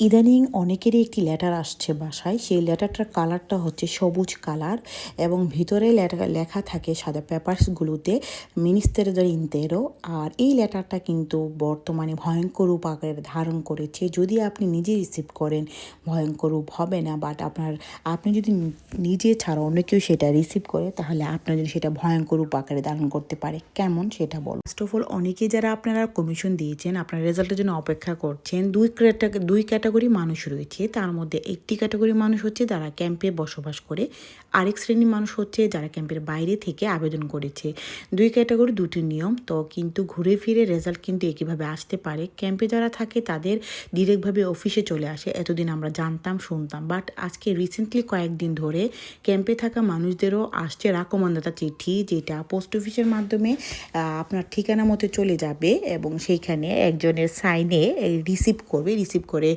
ইদানিং অনেকেরই একটি লেটার আসছে বাসায়। সেই লেটারটার কালারটা হচ্ছে সবুজ কালার এবং ভিতরে লেখা থাকে সাদা পেপারসগুলোতে মিনিস্টার ইন্তেরো আর এই লেটারটা কিন্তু বর্তমানে ভয়ঙ্কর রূপ আকারে ধারণ করেছে। যদি আপনি নিজে রিসিভ করেন, ভয়ঙ্কর রূপ হবে না। বাট আপনার, আপনি যদি নিজে ছাড়া অন্য কেউ সেটা রিসিভ করে, তাহলে আপনার জন্য সেটা ভয়ঙ্কর রূপ আকারে ধারণ করতে পারে। কেমন সেটা বলো? ফার্স্ট অফ অল অনেকে যারা আপনারা কমিশন দিয়েছেন, আপনার রেজাল্টের জন্য অপেক্ষা করছেন, দুই ক্যাটা দুই ক্যাটাগরি মানুষ রয়েছে, তার মধ্যে একটি ক্যাটাগরি মানুষ হচ্ছে যারা ক্যাম্পে বসবাস করে। আরেক শ্রেণির মানুষ হচ্ছে যারা ক্যাম্পের বাইরে থেকে আবেদন করেছে। দুই ক্যাটাগরি দুটি নিয়ম। তো কিন্তু ঘুরে ফিরে রেজাল্ট কিন্তু একইভাবে আসতে পারে। ক্যাম্পে যারা থাকে, তাদের ডিরেক্টভাবে অফিসে চলে আসে। এতদিন আমরা জানতাম, শুনতাম। বাট আজকে রিসেন্টলি কয়েকদিন ধরে ক্যাম্পে থাকা মানুষদেরও আসছে রাকমান্দাতা চিঠি, যেটা পোস্ট অফিসের মাধ্যমে আপনার ঠিকানা মতো চলে যাবে এবং সেইখানে একজনের সাইনে রিসিভ করবে। রিসিভ করে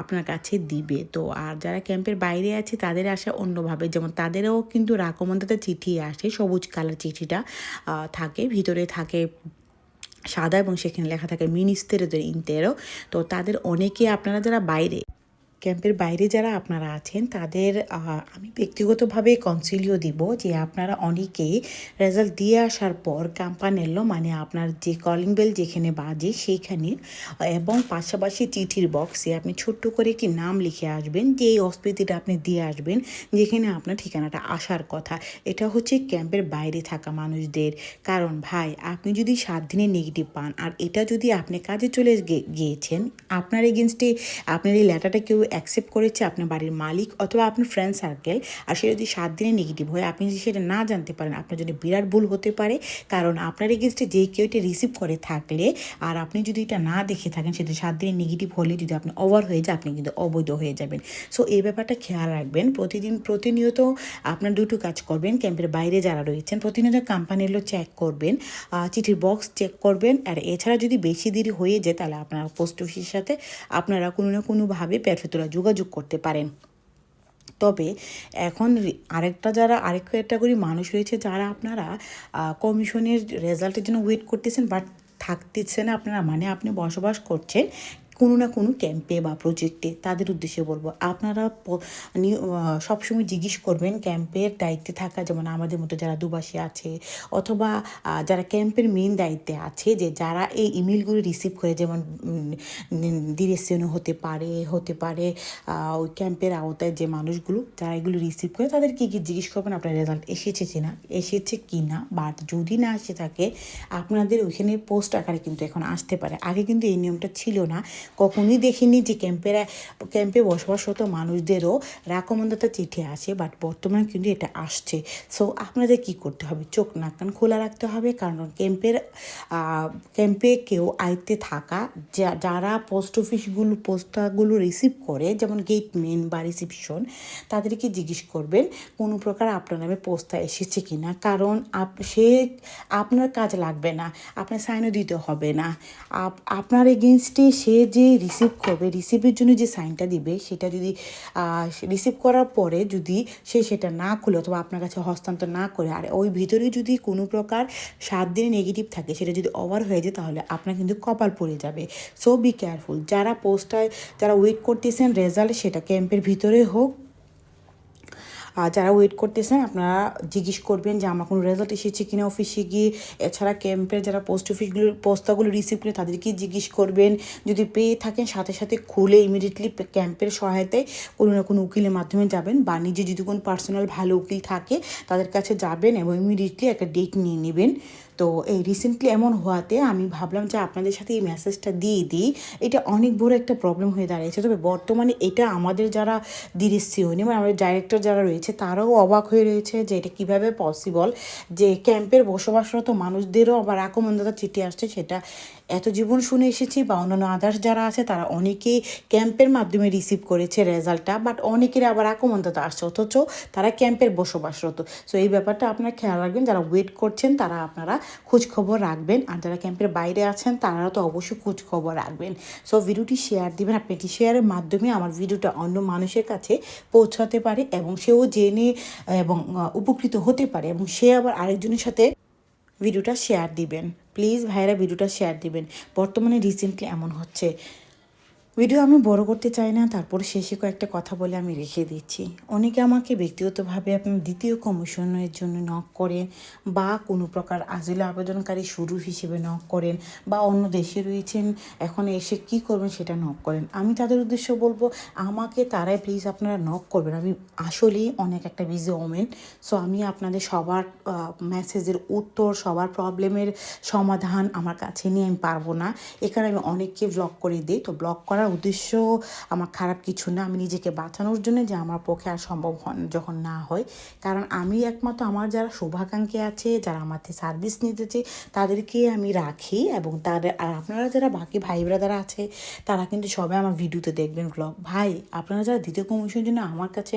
আপনার কাছে দিবে। তো আর যারা ক্যাম্পের বাইরে আছে, তাদের আসা অন্যভাবে। যেমন তাদেরও কিন্তু রাকমন্দাতে চিঠি আসে, সবুজ কালার চিঠিটা থাকে, ভিতরে থাকে সাদা এবং সেখানে লেখা থাকে মিনিস্তেরদের ইন্তেরও তো তাদের অনেকে, আপনারা যারা বাইরে ক্যাম্পের বাইরে যারা আপনারা আছেন, তাদের আমি ব্যক্তিগতভাবে কনসিলিও দিব যে আপনারা অনেকেই রেজাল্ট দিয়ে আসার পর কাম্পানেলো মানে আপনার যে কলিং বেল যেখানে বাজে সেইখানে, এবং পাশাপাশি চিঠির বক্সে আপনি ছোট্ট করে একটি নাম লিখে আসবেন, যে এই অস্বীকৃতিটা আপনি দিয়ে আসবেন, যেখানে আপনার ঠিকানাটা আসার কথা। এটা হচ্ছে ক্যাম্পের বাইরে থাকা মানুষদের। কারণ ভাই, আপনি যদি সাত দিনে নেগেটিভ পান, আর এটা যদি আপনি কাজে চলে গিয়েছেন, আপনার এগেনস্টে আপনার এই লেটারটা কেউ অ্যাকসেপ্ট করেছে আপনার বাড়ির মালিক অথবা আপনার ফ্রেন্ড সার্কেল আর সে যদি সাত দিনে নেগেটিভ হয়, আপনি যদি সেটা না জানতে পারেন, আপনার জন্য বিরাট ভুল হতে পারে। কারণ আপনার এগেনস্টে যে কেউ এটা রিসিভ করে থাকলে, আর আপনি যদি এটা না দেখে থাকেন, সেটা সাত দিনে নেগেটিভ হলে যদি আপনি ওভার হয়ে যায়, আপনি কিন্তু অবৈধ হয়ে যাবেন। সো এই ব্যাপারটা খেয়াল রাখবেন। প্রতিদিন প্রতিনিয়ত আপনার দুটো কাজ করবেন। ক্যাম্পের বাইরে যারা রয়েছেন, প্রতিনিয়ত কোম্পানিগুলো চেক করবেন চিঠির বক্স চেক করবেন। আর এছাড়া যদি বেশি দেরি হয়ে যায়, তাহলে আপনারা পোস্ট অফিসের সাথে আপনারা কোনো না কোনোভাবে পেট্রোতলা যোগাযোগ করতে পারেন। তবে এখন আরেকটা যারা, আরেক ক্যাটাগরি মানুষ রয়েছে যারা আপনারা কমিশনের রেজাল্টের জন্য ওয়েট করতেছেন বাট থাকতেছে না আপনারা মানে আপনি বসবাস করছেন। কোনো না কোনো ক্যাম্পে বা প্রজেক্টে তাদের উদ্দেশ্যে বলব। আপনারা প- সবসময় জিজ্ঞেস করবেন ক্যাম্পের দায়িত্বে থাকা, যেমন আমাদের মতো যারা দুবাসী আছে, অথবা যারা ক্যাম্পের মেন দায়িত্বে আছে, যে যারা এই ইমেলগুলো রিসিভ করে, যেমন ডিরেকশনও হতে পারে হতে পারে ওই ক্যাম্পের আওতায় যে মানুষগুলো, যারা এগুলো রিসিভ করে, তাদের কী কী জিজ্ঞেস করবেন, আপনার রেজাল্ট এসেছে কি না এসেছে কি না বাট যদি না এসে থাকে, আপনাদের ওইখানে পোস্ট আকারে কিন্তু এখন আসতে পারে। আগে কিন্তু এই নিয়মটা ছিল না। কখনোই দেখিনি যে ক্যাম্পের, ক্যাম্পে বসবাসরত মানুষদেরও রাকমন্দাতা চিঠি আসে বাট বর্তমানে কিন্তু এটা আসছে। সো আপনাদের কি করতে হবে? চোখ নাক কান খোলা রাখতে হবে, কারণ ক্যাম্পের ক্যাম্পে কেউ আয়ত্তে থাকা যারা পোস্ট অফিসগুলো পোস্টাগুলো রিসিভ করে, যেমন গেটম্যান বা রিসিপশন তাদেরকে জিজ্ঞেস করবেন, কোনো প্রকার আপনার নামে পোস্তা এসেছে কি না কারণ আপ, সে, আপনার কাজ লাগবে না, আপনার সাইনও দিতে হবে না। আপ- আপনার এগেনস্টে সে যে রিসিভ করবে রিসিভের জন্য যে সাইনটা দিবে, সেটা যদি রিসিভ করার পরে যদি সে সেটা না খুলে অথবা আপনার কাছে হস্তান্তর না করে, আর ওই ভিতরে যদি কোনো প্রকার সাত দিনে নেগেটিভ থাকে, সেটা যদি ওভার হয়ে যায়, তাহলে আপনার কিন্তু কপাল পড়ে যাবে। সো বি কেয়ারফুল যারা পোস্টায় যারা ওয়েট করতেছেন রেজাল্ট সেটা ক্যাম্পের ভিতরে হোক যারা ওয়েট করতেছেন, আপনারা জিজ্ঞেস করবেন যে আমার কোনো রেজাল্ট এসেছে কিনা অফিসে গিয়ে। এছাড়া ক্যাম্পের যারা পোস্ট অফিসগুলো পোস্তাগুলো রিসিভ করে তাদেরকে জিজ্ঞেস করবেন। যদি পেয়ে থাকেন, সাথে সাথে খুলে ইমিডিয়েটলি ক্যাম্পের সহায়তায় কোনো না কোনো উকিলের মাধ্যমে যাবেন বা নিজে যদি কোনো পার্সোনাল ভালো উকিল থাকে, তাদের কাছে যাবেন এবং ইমিডিয়েটলি একটা ডেট নিয়ে নেবেন। তো এই রিসেন্টলি এমন হওয়াতে আমি ভাবলাম যে আপনাদের সাথে এই মেসেজটা দিয়ে দিই। এটা অনেক বড় একটা প্রবলেম হয়ে দাঁড়িয়েছে। তবে বর্তমানে এটা আমাদের যারা ডিরেকশনে মানে আমাদের ডাইরেক্টর যারা রয়েছে, তারাও অবাক হয়ে রয়েছে যে এটা কীভাবে পসিবল যে ক্যাম্পের বসবাসরত মানুষদেরও আবার আক্রমণদাতা চিঠি আসছে, সেটা এত জীবন শুনে এসেছি বা অন্যান্য আদার্স যারা আছে, তারা অনেকেই ক্যাম্পের মাধ্যমে রিসিভ করেছে রেজাল্টটা বাট অনেকের আবার আক্রমণদাতা আসছে, অথচ তারা ক্যাম্পের বসবাসরত। সো এই ব্যাপারটা আপনারা খেয়াল রাখবেন, যারা ওয়েট করছেন, তারা আপনারা খোঁজ খবর রাখবেন, আর যারা ক্যাম্পের বাইরে আছেন তারা তো অবশ্যই খোঁজ খবর রাখবেন। সো ভিডিওটি শেয়ার দিবেন আপনি এটি শেয়ারের মাধ্যমে আমার ভিডিওটা অন্য মানুষের কাছে পৌঁছাতে পারে, এবং সেও জেনে এবং উপকৃত হতে পারে, এবং সে আবার আরেকজনের সাথে ভিডিওটা শেয়ার দিবেন। প্লিজ ভাইরা ভিডিওটা শেয়ার দিবেন। বর্তমানে রিসেন্টলি এমন হচ্ছে। ভিডিও আমি বড় করতে চাই না, তারপর শেষে কয়েকটা কথা বলে আমি রেখে দিচ্ছি। অনেকে আমাকে ব্যক্তিগতভাবে আপনি দ্বিতীয় কমিশনের জন্য নক করেন বা কোনো প্রকার আজিলা আবেদনকারী শুরু হিসেবে নক করেন বা অন্য দেশে রয়েছেন, এখন এসে কি করবেন সেটা নক করেন। আমি তাদের উদ্দেশ্য বলব, আমাকে তারাই প্লিজ আপনারা নক করবেন। আমি আসলেই অনেক একটা বিজি ওমেন সো আমি আপনাদের সবার মেসেজের উত্তর, সবার প্রবলেমের সমাধান আমার কাছে নিয়ে আমি পারব না। এখানে আমি অনেককে ব্লক করে দিই, তো ব্লক করার উদ্দেশ্য, আমার খারাপ কিছু না, আমি নিজেকে বাঁচানোর জন্য যে আমার পক্ষে আর সম্ভব হন, যখন না হয়। কারণ আমি একমাত্র আমার যারা শুভাকাঙ্ক্ষী আছে, যারা আমাদের সার্ভিস নিতেছে তাদেরকে আমি রাখি এবং তাদের আর আপনারা যারা বাকি ভাই ব্রাদার আছে, তারা কিন্তু সবাই আমার ভিডিওতে দেখবেন ব্লগ ভাই, আপনারা যারা দ্বিতীয় কমিশনের জন্য আমার কাছে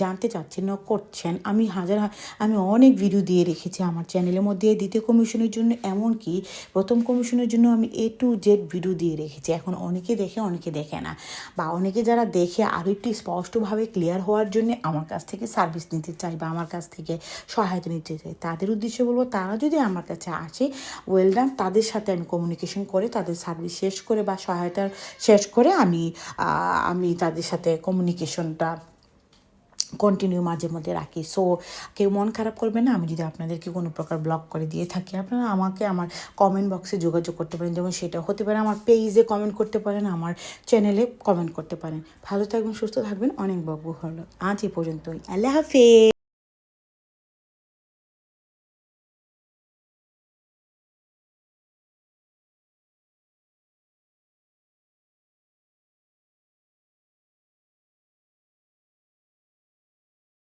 জানতে চাচ্ছেন না, করছেন, আমি হাজার আমি অনেক ভিডিও দিয়ে রেখেছি আমার চ্যানেলের মধ্যে দ্বিতীয় কমিশনের জন্য, এমনকি প্রথম কমিশনের জন্য আমি এ টু জেড ভিডিও দিয়ে রেখেছি। এখন অনেকে দেখে, অনেকে দেখে না। বা অনেকে যারা দেখে আরও একটু স্পষ্টভাবে ক্লিয়ার হওয়ার জন্য আমার কাছ থেকে সার্ভিস নিতে চাই বা আমার কাছ থেকে সহায়তা নিতে চাই তাদের উদ্দেশ্যে বলব তারা যদি আমার কাছে আসে ওয়েল ডান তাদের সাথে আমি কমিউনিকেশন করে, তাদের সার্ভিস শেষ করে বা সহায়তা শেষ করে আমি আমি তাদের সাথে কমিউনিকেশনটা কন্টিনিউ মাঝে মধ্যে রাখি। সো কেউ মন খারাপ করবে না, আমি যদি আপনাদেরকে কোনো প্রকার ব্লক করে দিয়ে থাকি, আপনারা আমাকে আমার কমেন্ট বক্সে যোগাযোগ করতে পারেন। যেমন সেটা হতে পারে আমার পেজে কমেন্ট করতে পারেন, আমার চ্যানেলে কমেন্ট করতে পারেন। ভালো থাকবেন, সুস্থ থাকবেন। অনেক বকবক হলো। আজ এ পর্যন্তই। আল্লাহ হাফেজ।